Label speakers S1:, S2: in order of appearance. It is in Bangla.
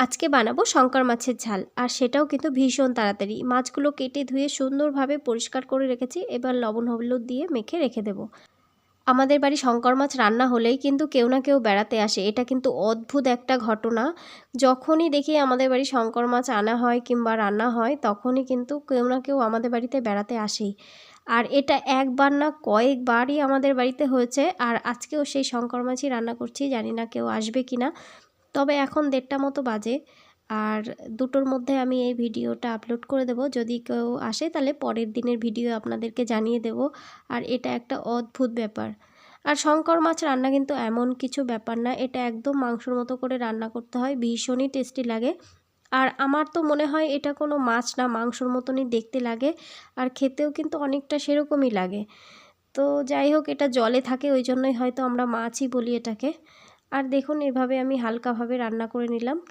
S1: আজকে বানাবো শঙ্কর মাছের ঝাল, আর সেটাও কিন্তু ভীষণ তাড়াতাড়ি। মাছগুলো কেটে ধুয়ে সুন্দরভাবে পরিষ্কার করে রেখেছি, এবার লবণ হলুদ দিয়ে মেখে রেখে দেবো। আমাদের বাড়ি শঙ্কর মাছ রান্না হলেই কিন্তু কেউ না কেউ বেড়াতে আসে, এটা কিন্তু অদ্ভুত একটা ঘটনা। যখনই দেখি আমাদের বাড়ি শঙ্কর মাছ আনা হয় কিংবা রান্না হয়, তখনই কিন্তু কেউ না কেউ আমাদের বাড়িতে বেড়াতে আসেই। আর এটা একবার না কয়েকবারই আমাদের বাড়িতে হয়েছে, আর আজকেও সেই শঙ্কর মাছই রান্না করছি, জানি না কেউ আসবে কি না তবে এখন দেড়টা মতো বাজে। আর দুটোর মধ্যে আমি এই ভিডিওটা আপলোড করে দেব। যদি কেউ আসে তাহলে পরের দিনের ভিডিও আপনাদেরকে জানিয়ে দেব। আর এটা একটা অদ্ভুত ব্যাপার। আর শঙ্কর মাছ রান্না কিন্তু এমন কিছু ব্যাপার না, এটা একদম মাংসর মতো করে রান্না করতে হয়, ভীষণই টেস্টি লাগে। আর আমার তো মনে হয় এটা কোনো মাছ না, মাংসর মতনই দেখতে লাগে। আর খেতেও কিন্তু অনেকটা সেরকমই লাগে। তো যাই হোক, এটা জলে থাকে, ওই জন্যই হয়তো আমরা মাছই বলি এটাকে। আর দেখুন এভাবে আমি হালকাভাবে রান্না করে নিলাম।